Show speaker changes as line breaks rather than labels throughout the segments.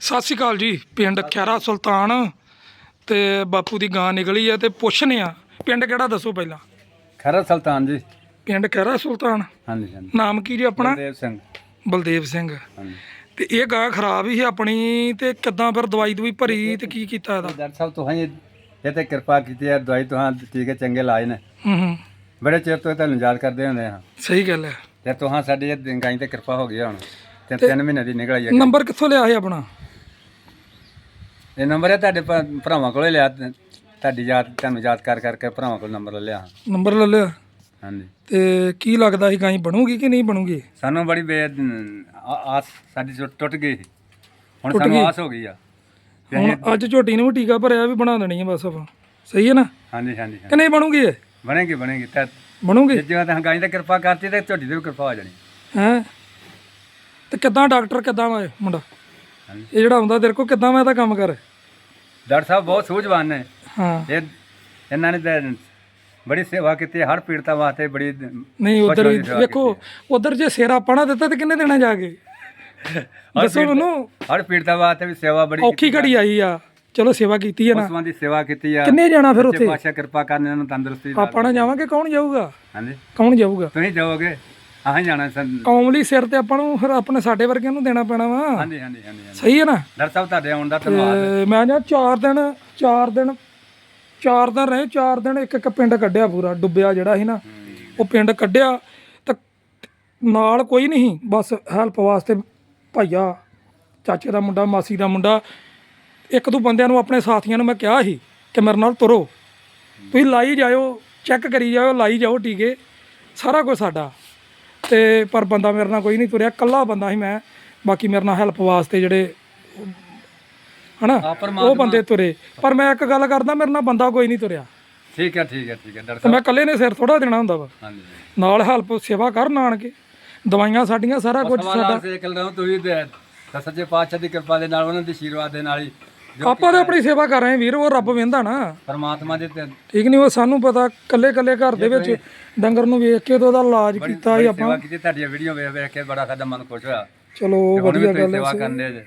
ਸਤਿ ਸ਼੍ਰੀ ਅਕਾਲ ਜੀ ਪਿੰਡ ਖੈਰਾ ਸੁਲਤਾਨ ਤੇ ਬਾਪੂ ਦੀ ਗਾਂ ਨਿਕਲੀ ਆ ਤੇ ਪੁੱਛਨੇ ਆ ਪਿੰਡ ਕਿਹੜਾ ਦੱਸੋ ਪਹਿਲਾਂ?
ਖਰਾ ਸੁਲਤਾਨ ਜੀ।
ਪਿੰਡ ਖੈਰਾ ਸੁਲਤਾਨ?
ਹਾਂਜੀ ਹਾਂਜੀ।
ਨਾਮ ਕੀ ਜੀ ਆਪਣਾ?
ਦੇਵ ਸਿੰਘ।
ਬਲਦੇਵ ਸਿੰਘ।
ਹਾਂਜੀ।
ਤੇ ਇਹ ਗਾਂ ਖਰਾਬ ਹੀ ਆਪਣੀ ਤੇ ਕਿੱਦਾਂ ਫਿਰ ਦਵਾਈ ਦਵਾਈ ਭਰੀ ਤੇ ਕੀ ਕੀਤਾ ਇਹਦਾ?
ਡਾਕਟਰ ਸਾਹਿਬ ਤੁਸੀਂ ਇਹ ਤੇ ਕਿਰਪਾ ਕੀਤੀ ਹੈ ਦਵਾਈ ਤੁਹਾਂ ਟੀਕੇ ਚੰਗੇ ਲਾਏ ਨੇ।
ਹੂੰ ਹੂੰ।
ਬੜੇ ਚਿਰ ਤੋਂ ਤੁਹਾਨੂੰ ਯਾਦ ਕਰਦੇ ਹੁੰਦੇ ਹਾਂ
ਸਹੀ ਗੱਲ ਹੈ।
ਤੇ ਤੁਹਾਂ ਸਾਡੀ ਇਹ ਗਾਈ ਤੇ ਕਿਰਪਾ ਹੋ ਗਈ ਹੁਣ। ਤੇ ਤਿੰਨ ਮਹੀਨੇ ਦੀ ਨਿਕਲ ਆਈ ਹੈ
ਨੰਬਰ ਕਿੱਥੋਂ ਲਿਆ ਸੀ ਆਪਣਾ?
ਇਹ ਨੰਬਰ ਹੈ ਤੁਹਾਡੇ ਭਰਾ- ਭਰਾਵਾਂ ਕੋਲੇ ਲਿਆ ਤੁਹਾਡੀ ਯਾਦ ਤੁਹਾਨੂੰ ਯਾਦ ਕਰ ਕਰਕੇ ਭਰਾਵਾਂ ਕੋਲ ਨੰਬਰ ਲੈ ਲਿਆ।
ਨੰਬਰ ਲੈ ਲਿਆ।
ਹਾਂਜੀ।
ਤੇ ਕੀ ਲੱਗਦਾ ਸੀ ਗਾਂ ਬਣੂਗੀ ਕਿ ਨਹੀਂ ਬਣੂਗੀ?
ਸਾਨੂੰ ਬੜੀ ਬੇ ਆ- ਆਸ ਸਾਡੀ ਟੁੱਟ- ਟੁੱਟ ਗਈ ਸੀ। ਹੁਣ ਸਾਨੂੰ? ਆਸ ਹੋ ਗਈ ਆ।
ਹੁਣ ਅੱਜ ਝੋਟੀ ਨੂੰ ਵੀ ਟੀਕਾ ਭਰਿਆ ਵੀ ਬਣਾ ਦੇਣੀ ਹੈ ਬਸ ਆਪਾਂ। ਸਹੀ ਹੈ ਨਾ?
ਹਾਂਜੀ ਹਾਂਜੀ ਹਾਂਜੀ।
ਕਿ ਨਹੀਂ ਬਣੂਗੀ ਇਹ?
ਬਣੇਗੀ ਬਣੇਗੀ। ਤਾਂ
ਬਣੂਗੀ?
ਜਿੱਦਾਂ ਤਾਂ ਗਾਈ ਤੇ ਕਿਰਪਾ ਕਰਤੀ ਤੇ ਝੋਟੀ ਤੇ ਵੀ ਕਿਰਪਾ ਹੋ ਜਾਣੀ।
ਹੈ? ਤੇ ਕਿੱਦਾਂ ਡਾਕਟਰ ਕਿੱਦਾਂ ਵਾ ਇਹ ਮੁੰਡਾ?
ਹਾਂਜੀ।
ਇਹ ਜਿਹੜਾ ਆਉਂਦਾ ਤੇਰੇ ਕੋਲ ਕਿੱਦਾਂ ਵਾ ਇਹਦਾ ਕੰਮ ਕਰ?
ਡਾਕਟਰ ਸਾਹਿਬ ਬਹੁਤ ਸੂਝਵਾਨ ਨੇ।
ਹਾਂ।
ਇਹ ਇਹਨਾਂ ਨੇ ਤਾਂ ਬੜੀ ਸੇਵਾ ਕੀਤੀ ਹਰ ਪੀੜਤਾ ਵਾਸਤੇ ਬੜੀ
ਨਹੀਂ ਉਧਰ ਵੇਖੋ ਉਧਰ ਜੇ ਸਿਰ ਪਾਣਾ ਦਿੱਤਾ ਤੇ ਕਿੰਨੇ ਦੇਣਾ ਜਾ ਕੇ? ਦੱਸੋ ਮੈਨੂੰ।
ਹਰ ਪੀੜਤਾ ਵਾਸਤੇ ਵੀ ਸੇਵਾ ਬੜੀ
ਔਖੀ ਘੜੀ ਆਈ ਆ। ਚਲੋ ਸੇਵਾ ਕੀਤੀ ਹੈ ਨਾ।
ਪਸ਼ੂਆਂ ਦੀ ਸੇਵਾ ਕੀਤੀ ਆ।
ਕਿੰਨੇ ਜਾਣਾ ਫਿਰ ਉੱਥੇ?
ਪਾਤਸ਼ਾਹ ਕਿਰਪਾ ਕਰਨ ਇਹਨਾਂ ਨੂੰ ਤੰਦਰੁਸਤੀ
ਆਪਾਂ ਨਾ ਜਾਵਾਂਗੇ ਕੌਣ ਜਾਊਗਾ?
ਹਾਂਜੀ।
ਕੌਣ ਜਾਊਗਾ?
ਤੁਸੀਂ ਜਾਓਗੇ? ਆਹਾਂ ਜਾਣਾ ਸਨ
ਕੌਮ ਲਈ ਸਿਰ ਤੇ ਆਪਾਂ ਨੂੰ ਫਿਰ ਆਪਣੇ ਸਾਡੇ ਵਰਗਿਆਂ ਨੂੰ ਦੇਣਾ ਪੈਣਾ ਵਾ।
ਹਾਂਜੀ ਹਾਂਜੀ ਹਾਂਜੀ ਹਾਂਜੀ।
ਸਹੀ ਹੈ ਨਾ?
ਡਾਕਟਰ ਸਾਹਿਬ ਤੁਹਾਡੇ ਆਉਣ ਦਾ ਧੰਨਵਾਦ।
ਤੇ ਮੈਂ ਨਾ 4 ਦਿਨ 4 ਦਿਨ 4 ਦਿਨ ਰਹੇ 4 ਦਿਨ ਇੱਕ ਇੱਕ ਪਿੰਡ ਕੱਢਿਆ ਪੂਰਾ ਡੁੱਬਿਆ ਜਿਹੜਾ ਸੀ ਨਾ ਉਹ ਪਿੰਡ ਕੱਢਿਆ। ਤਾਂ ਨਾਲ ਕੋਈ ਨਹੀਂ ਬਸ ਹੈਲਪ ਵਾਸਤੇ ਭਾਈਆ ਚਾਚੇ ਦਾ ਮੁੰਡਾ ਮਾਸੀ ਦਾ ਮੁੰਡਾ ਇੱਕ ਦੋ ਬੰਦਿਆਂ ਨੂੰ ਆਪਣੇ ਸਾਥੀਆਂ ਨੂੰ ਮੈਂ ਕਿਹਾ ਸੀ ਕਿ ਮੇਰੇ ਨਾਲ ਤੁਰੋ। ਤੁਸੀਂ ਲਾਈ ਜਾਇਓ ਚੈੱਕ ਕਰੀ ਜਾਇਓ ਲਾਈ ਜਾਓ ਟੀਕੇ ਸਾਰਾ ਕੁਝ ਸਾਡਾ। ਤੇ ਪਰ ਬੰਦਾ ਮੇਰੇ ਨਾਲ ਕੋਈ ਨਹੀਂ ਤੁਰਿਆ ਕੱਲਾ ਬੰਦਾ ਸੀ ਮੈਂ। ਬਾਕੀ ਮੇਰੇ ਨਾਲ ਹੈਲਪ ਵਾਸਤੇ ਜਿਹੜੇ ਹਨਾ ਉਹ ਬੰਦੇ ਤੁਰੇ। ਪਰ ਮੈਂ ਇੱਕ ਗੱਲ ਕਰਦਾ ਮੇਰੇ ਨਾਲ ਬੰਦਾ ਕੋਈ ਨਹੀਂ ਤੁਰਿਆ।
ਠੀਕ ਹੈ ਠੀਕ ਹੈ ਠੀਕ ਹੈ ਡਾਕਟਰ
ਮੈਂ ਇਕੱਲੇ ਨੇ ਸਿਰ ਥੋੜਾ ਦੇਣਾ ਹੁੰਦਾ ਵਾ।
ਹਾਂਜੀ।
ਨਾਲ ਹੈਲਪ ਸੇਵਾ ਕਰਨ ਆਣ ਕੇ ਦਵਾਈਆਂ ਸਾਡੀਆਂ ਸਾਰਾ ਕੁਝ ਸਾਡਾ।
ਤੁਸੀਂ ਸੱਚੇ ਪਾਤਸ਼ਾਹ ਦੀ ਕਿਰਪਾ ਦੇ ਨਾਲ ਉਹਨਾਂ ਦੇ ਆਸ਼ੀਰਵਾਦ ਦੇ ਨਾਲ ਹੀ
ਆਪਾਂ ਤਾਂ ਆਪਣੀ ਸੇਵਾ ਕਰ ਰਹੇ ਹਾਂ ਵੀਰ ਉਹ ਰੱਬ ਵੇਂਦਾ ਨਾ।
ਪਰਮਾਤਮਾ ਦੇ ਤੇ
ਠੀਕ ਨਹੀਂ ਉਹ ਸਾਨੂੰ ਪਤਾ ਕੱਲੇ ਕੱਲੇ ਘਰ ਦੇ ਵਿੱਚ ਡੰਗਰ ਨੂੰ ਵੇਖ ਕੇ ਤੇ ਉਹਦਾ ਇਲਾਜ ਕੀਤਾ ਸੀ
ਬੜੀ
ਆਪਾਂ
ਸੇਵਾ ਕੀਤੀ ਤੁਹਾਡੀਆਂ ਵੀਡੀਓ ਵੇਖ ਵੇਖ ਕੇ ਬੜਾ ਸਾਡਾ ਮਨ ਖੁਸ਼ ਹੋਇਆ।
ਚਲੋ
ਹੁਣ ਵੀ
ਵਧੀਆ
ਤੁਸੀਂ
ਗੱਲ
ਸੇਵਾ
ਹੈ
ਕਰਦੇ ਜੇ।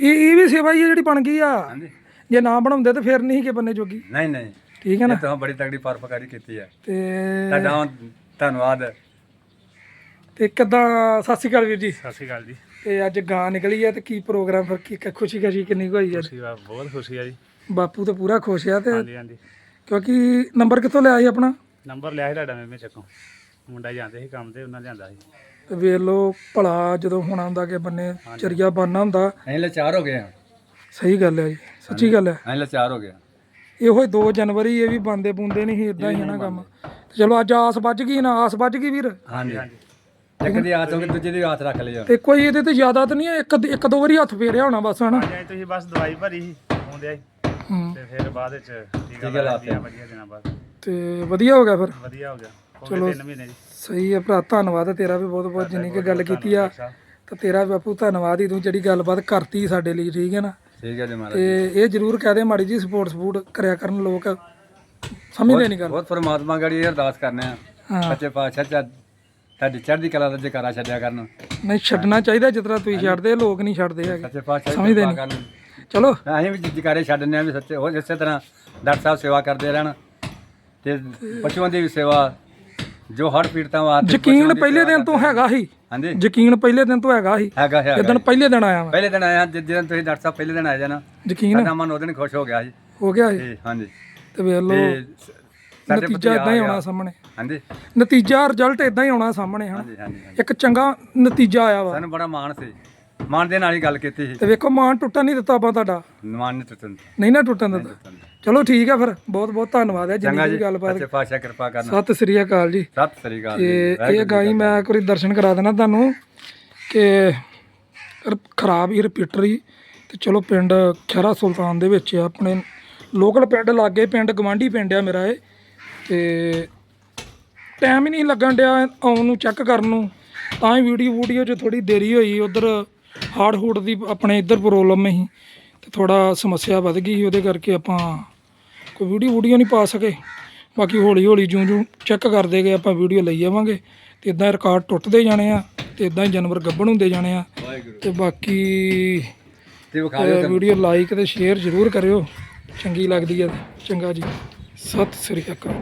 ਇਹ ਇਹ ਵੀ ਸੇਵਾ ਹੀ ਹੈ ਜਿਹੜੀ ਬਣ ਗਈ ਆ।
ਹਾਂਜੀ।
ਜੇ ਨਾ ਬਣਾਉਂਦੇ ਤੇ ਫਿਰ ਨਹੀਂ ਕਿ ਬੰਨੇ ਜੋਗੀ।
ਨਹੀਂ ਨਹੀਂ।
ਠੀਕ ਹੈ ਨਾ?
ਇਹ ਤਾਂ ਬੜੀ ਤਗੜੀ ਪਰਪਕਾਰੀ ਕੀਤੀ ਹੈ
ਤੇ
ਤੁਹਾਡਾ ਧੰਨਵਾਦ।
ਤੇ ਕਿੱਦਾਂ ਸਤਿ ਸ਼੍ਰੀ ਅਕਾਲ ਵੀਰ ਜੀ।
ਸਤਿ ਸ਼੍ਰੀ ਅਕਾਲ ਜੀ।
ਤੇ ਅੱਜ ਗਾਂ ਨਿਕਲੀ ਹੈ ਤੇ ਕੀ ਪ੍ਰੋਗਰਾਮ ਫਿਰ ਕੀ ਖੁਸ਼ੀ ਖੁਸ਼ੀ ਕਿੰਨੀ ਕੁ ਹੋਈ ਅੱਜ?
ਖੁਸ਼ੀ ਬਹੁਤ ਖੁਸ਼ੀ ਆ ਜੀ।
ਬਾਪੂ ਤੇ ਪੂਰਾ ਖੁਸ਼ ਆ ਤੇ
ਹਾਂਜੀ ਹਾਂਜੀ।
ਕਿਉਂਕਿ ਨੰਬਰ ਕਿੱਥੋਂ ਲਿਆ ਸੀ ਆਪਣਾ?
ਨੰਬਰ ਲਿਆ ਸੀ ਤੁਹਾਡਾ ਮੇਮੇ ਚੱਕੋਂ। ਮੁੰਡਾ ਜਾਂਦੇ ਸੀ ਕੰਮ ਤੇ ਉਹਨਾਂ ਲਿਆਂਦਾ ਸੀ।
ਤੇ ਵੇਖ ਲਓ ਭਲਾ ਜਦੋਂ ਹੋਣਾ ਹੁੰਦਾ ਕਿ ਬੰਨੇ ਚਰਿਆ ਬਣਨਾ ਹੁੰਦਾ।
ਅਸੀਂ ਲਾਚਾਰ ਹੋ ਗਏ ਹਾਂ
ਸਹੀ ਗੱਲ ਹੈ ਜੀ ਸੱਚੀ ਗੱਲ ਹੈ
ਅਸੀਂ ਲਾਚਾਰ ਹੋ ਗਏ ਹਾਂ।
ਇਹੋ ਹੀ 2 ਜਨਵਰੀ ਇਹ ਵੀ ਬੰਦੇ ਬੁੰਦੇ ਨਹੀਂ ਇਦਾਂ ਹੀ ਹੈ ਨਾ ਕੰਮ। ਤੇ ਚਲੋ ਅੱਜ ਆਸ ਵੱਜ ਗਈ ਨਾ ਆਸ ਵੱਜ ਗਈ ਵੀਰ?
ਹਾਂਜੀ। ਇੱਕ ਦੀ ਆਸ ਹੋ ਗਈ ਦੂਜੇ ਦੀ ਆਸ ਰੱਖ ਲਈ
ਤੇ ਕੋਈ ਇਹਦੇ ਤੇ ਜ਼ਿਆਦਾ ਤਾਂ ਨਹੀਂ ਹੈ? ਇੱਕ ਇੱਕ ਦੋ ਵਾਰੀ ਹੱਥ ਫੇਰਿਆ ਹੋਣਾ ਬਸ ਹਨਾ?
ਜਾਈ ਤੁਸੀਂ ਬਸ ਦਵਾਈ ਭਰੀ ਸੀ ਆਉਂਦੇ
ਹੂੰ।
ਤੇ ਫਿਰ ਬਾਅਦ ਵਿੱਚ ਟੀਕਾ ਲਾ ਦਿੱਤਾ। ਵਧੀਆ ਦਿਨਾਂ ਬਾਅਦ।
ਤੇ ਵਧੀਆ ਹੋ ਗਿਆ ਫਿਰ?
ਵਧੀਆ ਹੋ ਗਿਆ। ਹੋ ਗਏ ਤਿੰਨ ਮਹੀਨੇ ਜੀ।
ਸਹੀ ਹੈ ਭਰਾ ਧੰਨਵਾਦ ਹੈ ਤੇਰਾ ਵੀ ਬਹੁਤ ਬਹੁਤ ਜਿੰਨੀ ਕਿ ਗੱਲ ਕੀਤੀ ਆ। ਤੇ ਤੇਰਾ ਵੀ ਬਾਪੂ ਧੰਨਵਾਦ ਹੀ ਤੂੰ ਜਿਹੜੀ ਗੱਲਬਾਤ ਕਰਤੀ ਸਾਡੇ ਲਈ ਠੀਕ ਹੈ ਨਾ?
ਠੀਕ ਹੈ ਜੀ ਮਹਾਰਾਜ
ਤੇ ਇਹ ਜ਼ਰੂਰ ਕਹਿ ਦੇ ਮਾੜੀ ਜੀ ਸਪੋਰਟ ਸਪੂਟ ਕਰਿਆ ਕਰਨ ਲੋਕ। ਸਮਝਦੇ ਨਹੀਂ ਗੱਲ।
ਬਹੁਤ ਪਰਮਾਤਮਾ ਗੜੀ ਇਹ ਅਰਦਾਸ ਕਰਨੇ ਆ।
ਹਾਂ।
ਸੱਚੇ ਪਾਤਸ਼ਾਹ ਚ ਤੁਹਾਡੀ ਚੜ੍ਹਦੀ ਕਲਾ ਦਾ ਜਕਾਰਾ ਛੱਡਿਆ ਕਰਨ।
ਨਹੀਂ ਛੱਡਣਾ ਚਾਹੀਦਾ ਜਿਸ ਤਰ੍ਹਾਂ ਤੁਸੀਂ ਛੱਡਦੇ ਲੋਕ ਨਹੀਂ ਛੱਡਦੇ ਹੈਗੇ।
ਸੱਚੇ ਪਾਤਸ਼ਾਹ
ਸਮਝਦੇ
ਕਿਰਪਾ
ਨਹੀਂ।
ਕਰਨ
ਚਲੋ।
ਅਸੀਂ ਵੀ ਜਕਾਰੇ ਛੱਡਨੇ ਆ ਵੀ ਸੱਚੇ ਹੋ ਇਸੇ ਤਰ੍ਹਾਂ ਡਾਕਟਰ ਸਾਹਿਬ ਸੇਵਾ ਕਰਦੇ ਰਹਿਣ ਤੇ ਪਸ਼ੂਆਂ ਦੀ ਵੀ ਸੇਵਾ ਜੋ ਹਰ ਪੀੜਤਾਂ ਵਾਸਤੇ
ਯਕੀਨ ਪਹਿਲੇ ਦਿਨ ਤੋਂ ਹੈਗਾ ਹੀ
ਹਾਂਜੀ।
ਯਕੀਨ ਪਹਿਲੇ ਦਿਨ ਤੋਂ ਹੈਗਾ ਹੀ
ਹੈਗਾ ਹੈਗਾ
ਜਦੋਂ ਪਹਿਲੇ ਦਿਨ ਆਇਆ ਮੈਂ।
ਪਹਿਲੇ ਦਿਨ ਆਇਆ ਜਿਸ ਦਿਨ ਤੁਸੀਂ ਡਾਕਟਰ ਸਾਹਿਬ ਪਹਿਲੇ ਦਿਨ ਆਏ ਜਾਣਾ
ਯਕੀਨ?
ਸਾਡਾ ਮਨ ਉਹਦੇ ਦਿਨ ਖੁਸ਼ ਹੋ ਗਿਆ ਜੀ।
ਹੋ ਗਿਆ
ਤੇ ਹਾਂਜੀ।
ਤੇ ਵੇਖ ਲਓ।
ਤੇ ਸ- ਸਾਡੇ
ਨਤੀਜਾ ਇਦਾਂ ਹੀ ਆਉਣਾ ਸਾਹਮਣੇ।
ਹਾਂਜੀ।
ਨਤੀਜਾ ਰਿਜ਼ਲਟ ਇਦਾਂ ਹੀ ਆਉਣਾ ਸਾਹਮਣੇ ਹਨਾ?
ਹਾਂਜੀ।
ਇੱਕ ਚੰਗਾ ਨਤੀਜਾ ਆਇਆ ਵਾ।
ਸਾਨੂੰ ਬੜਾ ਮਾਣ ਸੀ। ਮਾਣ ਦੇ ਨਾਲ ਹੀ ਗੱਲ ਕੀਤੀ ਸੀ।
ਤੇ ਵੇਖੋ ਮਾਨ ਟੁੱਟਣ ਨਹੀਂ ਦਿੱਤਾ ਆਪਾਂ ਤੁਹਾਡਾ।
ਮਾਣ ਨਹੀਂ ਟੁੱਟਣ
ਨਹੀਂ ਨਾ ਟੁੱਟਣ ਦਿੱਤਾ। ਚਲੋ ਠੀਕ ਆ ਫਿਰ। ਬਹੁਤ ਬਹੁਤ ਧੰਨਵਾਦ ਹੈ ਜਿੰਨੀ
ਚੰਗਾ
ਵੀ
ਜੀ।
ਗੱਲਬਾਤ
ਸੱਚੇ ਪਾਤਸ਼ਾਹ ਕਿਰਪਾ ਕਰਨਾ।
ਸਤਿ ਸ੍ਰੀ ਅਕਾਲ ਜੀ।
ਸਤਿ ਸ੍ਰੀ ਅਕਾਲ
ਤੇ
ਜੀ
ਇਹ ਗਾਈ ਮੈਂ ਇੱਕ ਵਾਰੀ ਦਰਸ਼ਨ ਕਰਾ ਦੇਣਾ ਤੁਹਾਨੂੰ ਕਿ ਰ- ਖਰਾਬ ਹੀ ਰਿਪੀਟਰ ਹੀ। ਤੇ ਚਲੋ ਪਿੰਡ ਖੈਰਾ ਸੁਲਤਾਨ ਦੇ ਵਿੱਚ ਆ। ਆਪਣੇ ਲੋਕਲ ਪਿੰਡ ਲਾਗੇ ਪਿੰਡ ਗਵਾਂਢੀ ਪਿੰਡ ਆ ਮੇਰਾ ਇਹ। ਤੇ ਟਾਈਮ ਹੀ ਨਹੀਂ ਲੱਗਣ ਡਿਆ ਆਉਣ ਨੂੰ ਚੈੱਕ ਕਰਨ ਨੂੰ। ਤਾਂ ਹੀ ਵੀਡੀਓ ਵੀਡੀਓ 'ਚ ਥੋੜੀ ਦੇਰੀ ਹੋਈ ਉਧਰ ਹਾਰਡ ਹੂਡ ਦੀ ਆਪਣੇ ਇੱਧਰ ਪ੍ਰੋਬਲਮ ਸੀ ਤੇ ਥੋੜਾ ਸਮੱਸਿਆ ਵੱਧ ਗਈ ਸੀ ਉਹਦੇ ਕਰਕੇ ਆਪਾਂ ਕੋਈ ਵੀਡੀਓ ਵੀਡੀਓ ਨਹੀਂ ਪਾ ਸਕੇ। ਬਾਕੀ ਹੌਲੀ ਹੌਲੀ ਜਿਉਂ ਜਿਉਂ ਚੈੱਕ ਕਰਦੇ ਗਏ ਆਪਾਂ ਵੀਡੀਓ ਲਈ ਜਾਵਾਂਗੇ ਤੇ ਇਦਾਂ ਰਿਕਾਰਡ ਟੁੱਟਦੇ ਜਾਣੇ ਆ ਤੇ ਇਦਾਂ ਹੀ ਜਾਨਵਰ ਗੱਭਣ ਹੁੰਦੇ ਜਾਣੇ ਆ। ਤੇ ਬਾਕੀ
ਤੇ
ਵੀਡੀਓ ਲਾਈਕ ਤੇ ਸ਼ੇਅਰ ਜ਼ਰੂਰ ਕਰਿਓ। ਚੰਗੀ ਲੱਗਦੀ ਹੈ। ਚੰਗਾ ਜੀ। ਸਤਿ ਸ੍ਰੀ ਅਕਾਲ।